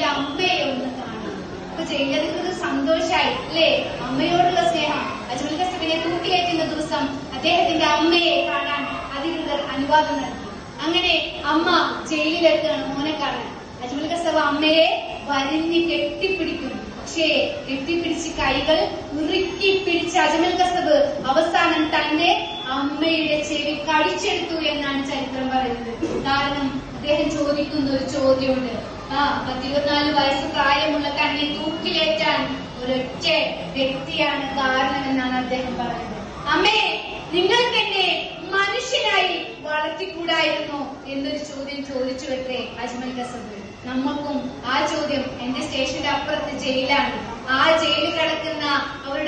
എന്റെ അമ്മയെ ഒന്ന് കാണാം അപ്പൊ ജയിലർക്ക് സന്തോഷായി അല്ലേ? അമ്മയോടുള്ള സ്നേഹം. അജ്മൽ കസബിനെ തൂക്കിലേറ്റുന്ന ദിവസം അദ്ദേഹത്തിന്റെ അമ്മയെ കാണാൻ അധികൃതർ അനുവാദം നൽകി. അങ്ങനെ അമ്മ ജയിലിലെത്തുകയാണ് മോനെ കാണാൻ. അജ്മൽ കസബ് അമ്മയെ വരിഞ്ഞ് കെട്ടിപ്പിടിക്കുന്നു. പക്ഷേ കെട്ടിപ്പിടിച്ച് കൈകൾ ഉറുക്കി പിടിച്ച അജ്മൽ കസബ് അവസാനം തന്റെ അമ്മയുടെ ചെവി കടിച്ചെടുത്തു എന്നാണ് ചരിത്രം പറയുന്നത്. കാരണം അദ്ദേഹം ചോദിക്കുന്ന ഒരു ചോദ്യമുണ്ട്. ആ പത്തിരുപത്തിനാല് വയസ്സ് പ്രായമുള്ള തന്നെ തൂക്കിലേറ്റാൻ ഒരൊറ്റ വ്യക്തിയാണ് കാരണമെന്നാണ് അദ്ദേഹം പറയുന്നത്. അമ്മേ നിങ്ങൾക്ക് എന്നെ മനുഷ്യനായി വളർത്തിക്കൂടായിരുന്നു എന്നൊരു ചോദ്യം ചോദിച്ചു വെത്രേ അജ്മൽ കസബ്. നമ്മൾക്കും ആ ചോദ്യം എന്റെ സ്റ്റേഷന്റെ അപ്പുറത്ത് ജയിലാണ്. ആ ജയിലിൽ കിടക്കുന്ന പ്രായം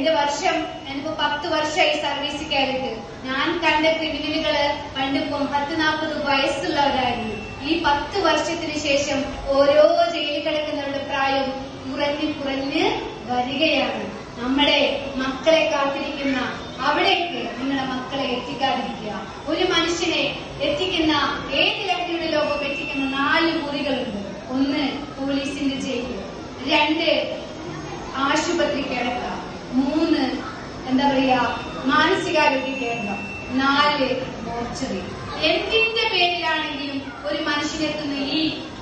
എന്റെ വർഷം എനിക്ക് പത്ത് വർഷമായി സർവീസ് കയറിയിട്ട് ഞാൻ കണ്ട ക്രിമിനലുകൾ പണ്ടിപ്പം പത്ത് നാൽപ്പത് വയസ്സുള്ളവരായിരുന്നു. ഈ പത്ത് വർഷത്തിന് ശേഷം ഓരോ ജയിലിൽ കിടക്കുന്നവരുടെ പ്രായം കുറഞ്ഞ് കുറഞ്ഞ് വരികയാണ്. നമ്മുടെ മക്കളെ കാത്തിരിക്കുന്ന അവിടേക്ക് നിങ്ങളുടെ മക്കളെ എത്തിക്കാതിരിക്കുക. ഒരു മനുഷ്യനെ എത്തിക്കുന്ന ഏത് ലഹരിയുടെ ലോകം എത്തിക്കുന്ന നാല് മുറികളുണ്ട്. ഒന്ന് പോലീസിന്റെ ജയിൽ രണ്ട് ആശുപത്രി കിടക്ക മൂന്ന് എന്താ പറയാ മാനസികാരോഗ്യ കേന്ദ്രം. നാല് മോർച്ചറി. എന്തിന്റെ പേരിലാണെങ്കിലും ഒരു മനുഷ്യനെത്തുന്ന ഈ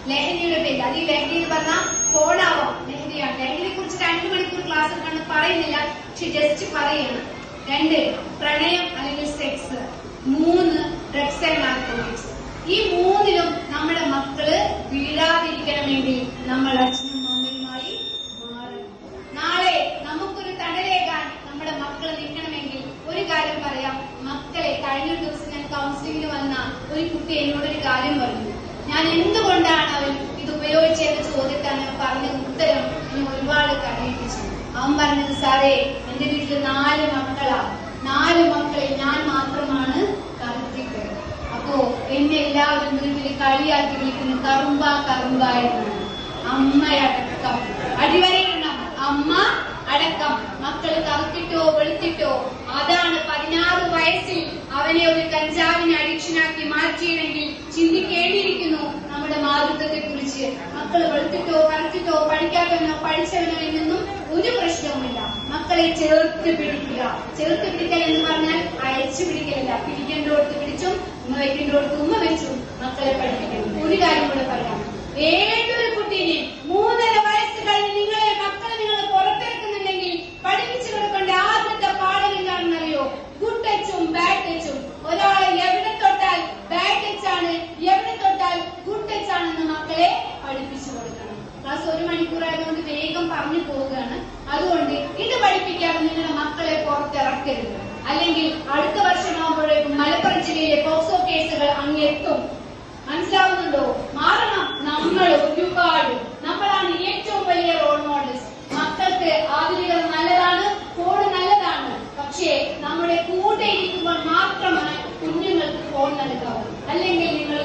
ലഹരിയുടെ പേര് അത് ഈ ലഹരി എന്ന് പറഞ്ഞാൽ കോടാവാം. ലഹരിയാണ്. ലഹരിയെ കുറിച്ച് രണ്ടു മണിക്കൂർ ക്ലാസ് എടുക്കണം പറയുന്നില്ല. പക്ഷെ ജസ്റ്റ് പറയണം. രണ്ട് പ്രണയം അല്ലെങ്കിൽ സെക്സ് മൂന്ന് ഡ്രഗ്സ് ആൻഡ് ആൽക്കോളിക്സ് ഈ മൂന്നിലും നമ്മുടെ മക്കൾ വീഴാതിരിക്കണമെങ്കിൽ നമ്മൾ അച്ഛനും അമ്മയുമായി മാറണം നാളെ നമുക്കൊരു തണലേകാൻ നമ്മുടെ മക്കൾ നിൽക്കണമെങ്കിൽ ഒരു കാര്യം പറയാം മക്കളെ കഴിഞ്ഞ ഒരു ദിവസം ഞാൻ കൗൺസിലിംഗിന് ഒരു കുട്ടി എന്നോടൊരു കാര്യം പറഞ്ഞു. ഞാൻ എന്തുകൊണ്ടാണ് അവൻ ഇത് ഉപയോഗിച്ചതെന്ന് ചോദ്യത്താണ് പറഞ്ഞ ഉത്തരം എന്നെ ഒരുപാട് കഴിയിപ്പിച്ചു അവൻ പറഞ്ഞത് സാറേ എന്റെ വീട്ടിൽ നാല് മക്കളാ. നാല് മക്കളിൽ ഞാൻ മാത്രമാണ് കറുത്തിട്ട് അപ്പോ എന്നെ എല്ലാവരും വീട്ടിൽ കളിയാക്കി വിളിക്കുന്നു. കറുമ്പ കറുമ്പ എന്നാണ് അമ്മയടക്കം അടിവരയിടണം. അമ്മ അടക്കം. മക്കൾ കറുത്തിട്ടോ വെളുത്തിട്ടോ അതാണ് പതിനാറ് വയസ്സിൽ അവനെ ഒരു കഞ്ചാവിന് അഡിക്ഷനാക്കി മാറ്റിയില്ലെങ്കിൽ ചിന്തിക്കേണ്ടിയിരിക്കുന്നു നമ്മുടെ മാതൃത്വത്തെ കുറിച്ച് മക്കൾ വെളുത്തിട്ടോ കറുത്തിട്ടോ പഠിക്കാത്തവനോ പഠിച്ചവനോ എന്നൊന്നും ഒരു പ്രശ്നവുമില്ല. മക്കളെ ചേർത്ത് പിടിക്കുക. ചേർത്ത് പിടിക്കൽ എന്ന് പറഞ്ഞാൽ അയച്ചു പിടിക്കലല്ല. പിടിക്കേണ്ടോടത്ത് പിടിച്ചും ഉമ്മ വെക്കേണ്ടോടത്ത് ഉമ്മ വെച്ചും മക്കളെ പഠിപ്പിക്കണം. ഒരു കാര്യം കൂടെ പറയാം. ഏതൊരു കുട്ടീനെ മൂന്നര മണിക്കൂറായതുകൊണ്ട് വേഗം പറഞ്ഞു പോവുകയാണ്. അതുകൊണ്ട് ഇത് പഠിപ്പിക്കാതെ നിങ്ങളുടെ മക്കളെ പുറത്തിറക്കരുത്. അല്ലെങ്കിൽ അടുത്ത വർഷമാകുമ്പോഴേക്കും മലപ്പുറം ജില്ലയിലെ പോക്സോ കേസുകൾ അങ്ങെത്തും. മനസ്സിലാവുന്നുണ്ടോ? മാറണം. നമ്മൾ ഒരുപാട്. നമ്മളാണ് ഏറ്റവും വലിയ റോൾ മോഡൽസ് മക്കൾക്ക് ആധുനികത നല്ലതാണ് ഫോൺ നല്ലതാണ്. പക്ഷേ നമ്മുടെ കൂടെ ഇരിക്കുമ്പോൾ മാത്രമാണ് കുഞ്ഞുങ്ങൾക്ക് ഫോൺ നൽകാവൂ അല്ലെങ്കിൽ നിങ്ങൾ